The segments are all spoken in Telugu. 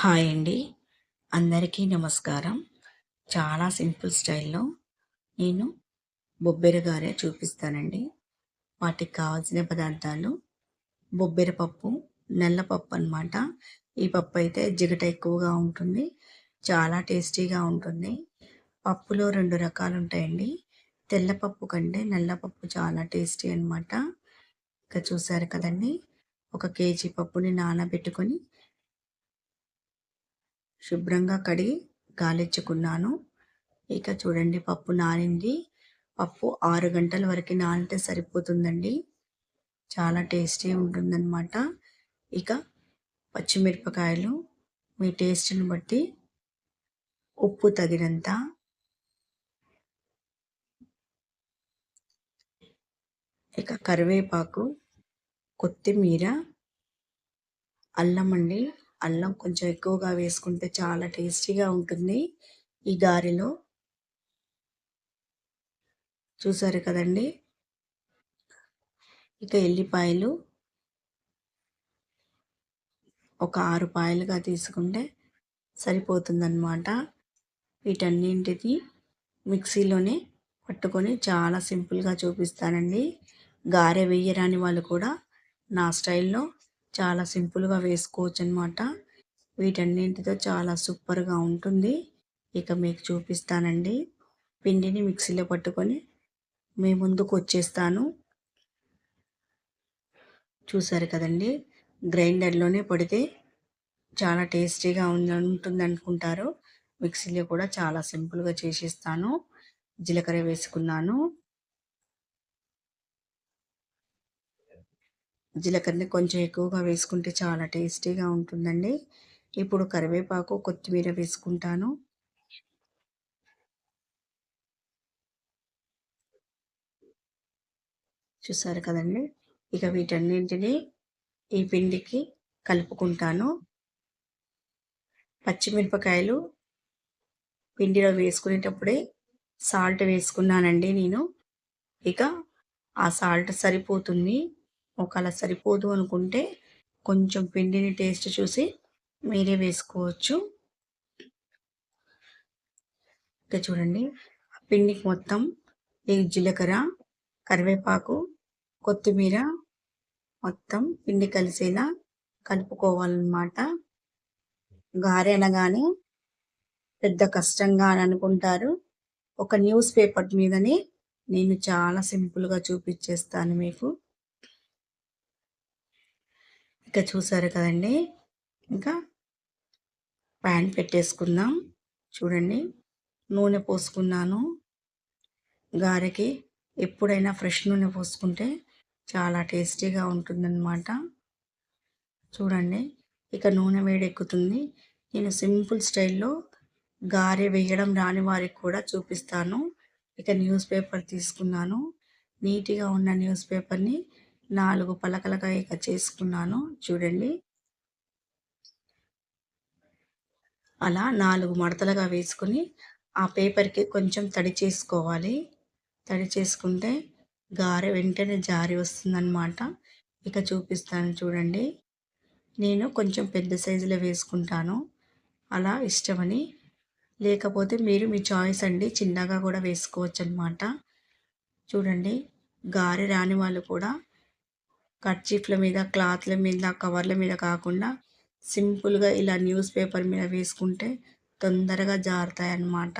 హాయ్ అండి. అందరికీ నమస్కారం. చాలా సింపుల్ స్టైల్లో నేను బొబ్బెర గారె చూపిస్తానండి. వాటికి కావాల్సిన పదార్థాలు బొబ్బెర పప్పు నల్ల పప్పు అనమాట ఈ పప్పు అయితే జిగట ఎక్కువగా ఉంటుంది చాలా టేస్టీగా ఉంటుంది. పప్పులో రెండు రకాలు ఉంటాయండి. తెల్లపప్పు కంటే నల్లపప్పు చాలా టేస్టీ అనమాట ఇక చూసారు కదండి ఒక కేజీ పప్పుని నానబెట్టుకొని శుభ్రంగా కడిగి గాలిచ్చుకున్నాను. ఇక చూడండి పప్పు నానింది. పప్పు ఆరు గంటల వరకు నానితే సరిపోతుందండి. చాలా టేస్టీ ఉంటుందన్నమాట. ఇక పచ్చిమిరపకాయలు మీ టేస్ట్ని బట్టి ఉప్పు తగినంత ఇక కరివేపాకు కొత్తిమీర అల్లం అండి. అల్లం కొంచెం ఎక్కువగా వేసుకుంటే చాలా టేస్టీగా ఉంటుంది ఈ గారెలో. చూసారు కదండి? ఇక ఎల్లిపాయలు ఒక ఆరు పాయలుగా తీసుకుంటే సరిపోతుందన్నమాట. వీటన్నింటిది మిక్సీలోనే పట్టుకొని చాలా సింపుల్గా చూపిస్తానండి. గారె వేయరాని వాళ్ళు కూడా నా స్టైల్లో చాలా సింపుల్గా వేసుకోవచ్చు అనమాట వీటన్నింటితో చాలా సూపర్గా ఉంటుంది. ఇక మీకు చూపిస్తానండి. పిండిని మిక్సీలో పట్టుకొని మీ ముందుకు వచ్చేస్తాను. చూసారు కదండి? గ్రైండర్లోనే పడితే చాలా టేస్టీగా ఉంటుంది అనుకుంటారు మిక్సీలో కూడా చాలా సింపుల్గా చేసేస్తాను. జీలకర్ర వేసుకున్నాను. జీలకర్రని కొంచెం ఎక్కువగా వేసుకుంటే చాలా టేస్టీగా ఉంటుందండి. ఇప్పుడు కరివేపాకు కొత్తిమీర వేసుకుంటాను. చూసారు కదండి? ఇక వీటన్నింటినీ ఈ పిండికి కలుపుకుంటాను. పచ్చిమిరపకాయలు పిండిలో వేసుకునేటప్పుడే సాల్ట్ వేసుకున్నానండి నేను. ఇక ఆ సాల్ట్ సరిపోతుంది. ఒకవేళ సరిపోదు అనుకుంటే కొంచెం పిండిని టేస్ట్ చూసి మీరే వేసుకోవచ్చు. ఇంకా చూడండి పిండికి మొత్తం ఈ జీలకర్ర కరివేపాకు కొత్తిమీర మొత్తం పిండి కలిసేలా కలుపుకోవాలన్నమాట. గారె అనగానే పెద్ద కష్టంగా అని అనుకుంటారు. ఒక న్యూస్ పేపర్ మీదనే నేను చాలా సింపుల్గా చూపించేస్తాను మీకు. ఇక చూసారు కదండి. ఇంకా ప్యాన్ పెట్టేసుకుందాం. చూడండి నూనె పోసుకున్నాను. గారెకి ఎప్పుడైనా ఫ్రెష్ నూనె పోసుకుంటే చాలా టేస్టీగా ఉంటుందన్నమాట. చూడండి ఇక నూనె వేడెక్కుతుంది. నేను సింపుల్ స్టైల్లో గారె వేయడం రాని వారికి కూడా చూపిస్తాను. ఇక న్యూస్ పేపర్ తీసుకున్నాను. నీట్గా ఉన్న న్యూస్ పేపర్ని నాలుగు పలకలుగా ఇక చేసుకున్నాను. చూడండి. అలా నాలుగు మడతలుగా వేసుకుని ఆ పేపర్కి కొంచెం తడి చేసుకోవాలి. తడి చేసుకుంటే గారె వెంటనే జారి వస్తుందన్నమాట. ఇక చూపిస్తాను చూడండి. నేను కొంచెం పెద్ద సైజులో వేసుకుంటాను. అలా ఇష్టమని. లేకపోతే మీరు మీ చాయిస్ అండి చిన్నగా కూడా వేసుకోవచ్చు అనమాట చూడండి. గారె రాని వాళ్ళు కూడా కర్చీఫ్ల మీద క్లాత్ల మీద కవర్ల మీద కాకుండా సింపుల్గా ఇలా న్యూస్ పేపర్ మీద వేసుకుంటే తొందరగా జారుతాయి అన్నమాట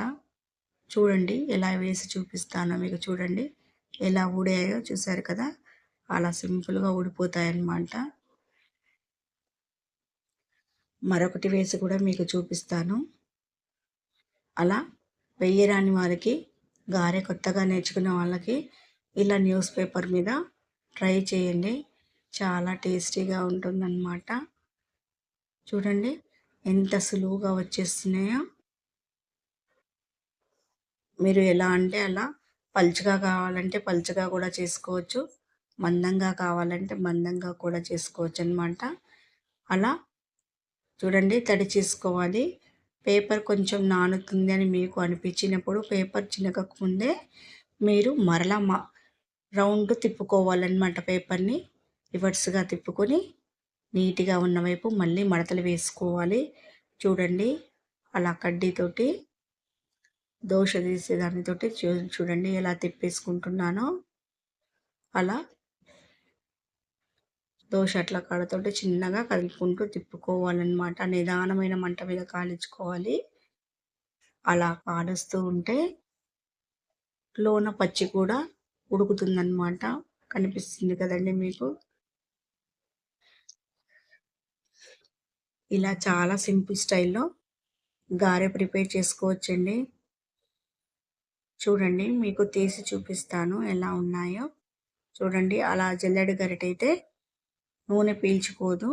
చూడండి ఎలా వేసి చూపిస్తానో మీకు చూడండి. ఎలా ఊడాయో చూసారు కదా? అలా సింపుల్గా ఊడిపోతాయి అన్నమాట మరొకటి వేసి కూడా మీకు చూపిస్తాను. అలా వెయ్యరాని వారికి గారె కొత్తగా నేర్చుకున్న వాళ్ళకి ఇలా న్యూస్ పేపర్ మీద ట్రై చేయండి. చాలా టేస్టీగా ఉంటుందన్నమాట. చూడండి ఎంత సులువుగా వచ్చేస్తున్నాయో. మీరు ఎలా అంటే అలా పలుచగా కావాలంటే పలుచగా కూడా చేసుకోవచ్చు. మందంగా కావాలంటే మందంగా కూడా చేసుకోవచ్చు అనమాట అలా చూడండి తడి చేసుకోవాలి. పేపర్ కొంచెం నానుతుంది అని మీకు అనిపించినప్పుడు పేపర్ చిన్నకముందే మీరు మరలా మా రౌండ్ తిప్పుకోవాలన్నమాట పేపర్ని. రివర్స్గా తిప్పుకొని నీట్గా ఉన్న వైపు మళ్ళీ మడతలు వేసుకోవాలి. చూడండి అలా కడ్డీతోటి దోశ తీసే దానితోటి చూ చూడండి ఎలా తిప్పేసుకుంటున్నానో. అలా దోశ అట్లా కాడతోటి చిన్నగా కదులుకుంటూ తిప్పుకోవాలన్నమాట. నిదానమైన మంట మీద కాల్చుకోవాలి అలా కాలుస్తూ ఉంటే లోన పచ్చి కూడా ఉడుకుతుందన్నమాట. కనిపిస్తుంది కదండి మీకు? ఇలా చాలా సింపుల్ స్టైల్లో గారె ప్రిపేర్ చేసుకోవచ్చండి. చూడండి మీకు తీసి చూపిస్తాను ఎలా ఉన్నాయో. చూడండి అలా జల్లెడ గరిటైతే నూనె పీల్చుకోదు.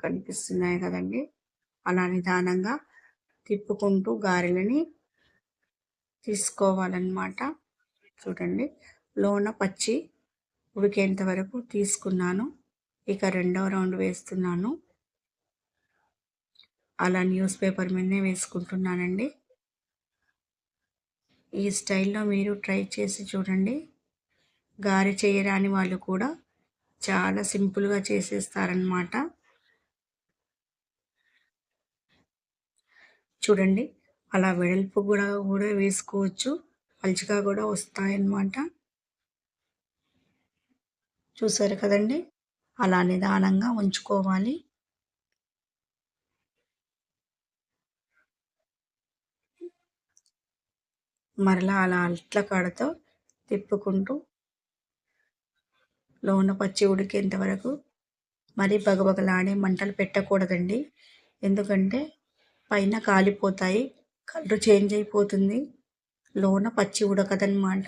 కనిపిస్తున్నాయి కదండి. అలా నిదానంగా తిప్పుకుంటూ గారెలని తీసుకోవాలన్నమాట. చూడండి లోన పచ్చి ఉడికేంత వరకు తీసుకున్నాను. ఇక రెండవ రౌండ్ వేస్తున్నాను. అలా న్యూస్ పేపర్ మీదనే వేసుకుంటున్నానండి. ఈ స్టైల్లో మీరు ట్రై చేసి చూడండి. గారి చేయరాని వాళ్ళు కూడా చాలా సింపుల్గా చేసేస్తారనమాట చూడండి అలా వెడల్పు కూడా కూడా వేసుకోవచ్చు. పలుచగా కూడా వస్తాయన్నమాట. చూసారు కదండి? అలా నిదానంగా ఉంచుకోవాలి. మరలా అలా అట్ల కాడతో తిప్పుకుంటూ లోన పచ్చి ఉడికేంత వరకు మరీ బగబగలాడే మంటలు పెట్టకూడదండి. ఎందుకంటే పైన కాలిపోతాయి కలర్ చేంజ్ అయిపోతుంది. లోన పచ్చి ఉడకదనమాట.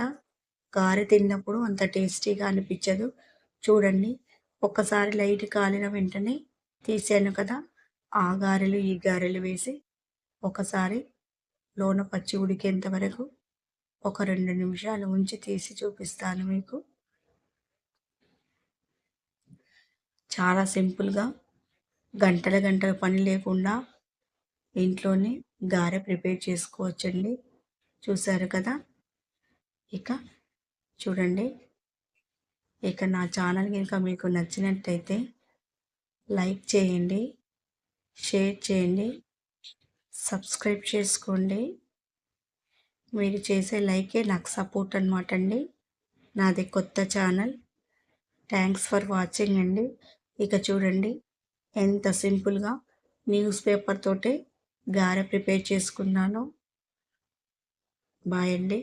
గారె తిన్నప్పుడు అంత టేస్టీగా అనిపించదు. చూడండి. ఒక్కసారి లైట్ కాలిన వెంటనే తీసాను కదా ఆ గారెలు ఈ గారెలు వేసి ఒకసారి లోన పచ్చి ఉడికేంత వరకు ఒక రెండు నిమిషాలు ఉంచి తీసి చూపిస్తాను మీకు. చాలా సింపుల్గా గంటల గంటల పని లేకుండా ఇంట్లోనే గారె ప్రిపేర్ చేసుకోవచ్చండి. చూసారు కదా? ఇక చూడండి. ఇక నా ఛానల్ కనుక మీకు నచ్చినట్టయితే లైక్ చేయండి షేర్ చేయండి సబ్స్క్రైబ్ చేసుకోండి. మీరు చేసే లైకే నాకు సపోర్ట్ అనమాట అండి. నాది కొత్త ఛానల్. థ్యాంక్స్ ఫర్ వాచింగ్ అండి. ఇక చూడండి ఎంత సింపుల్గా న్యూస్ పేపర్ తోటే గారె ప్రిపేర్ చేసుకున్నాను. బాయ్ అండి.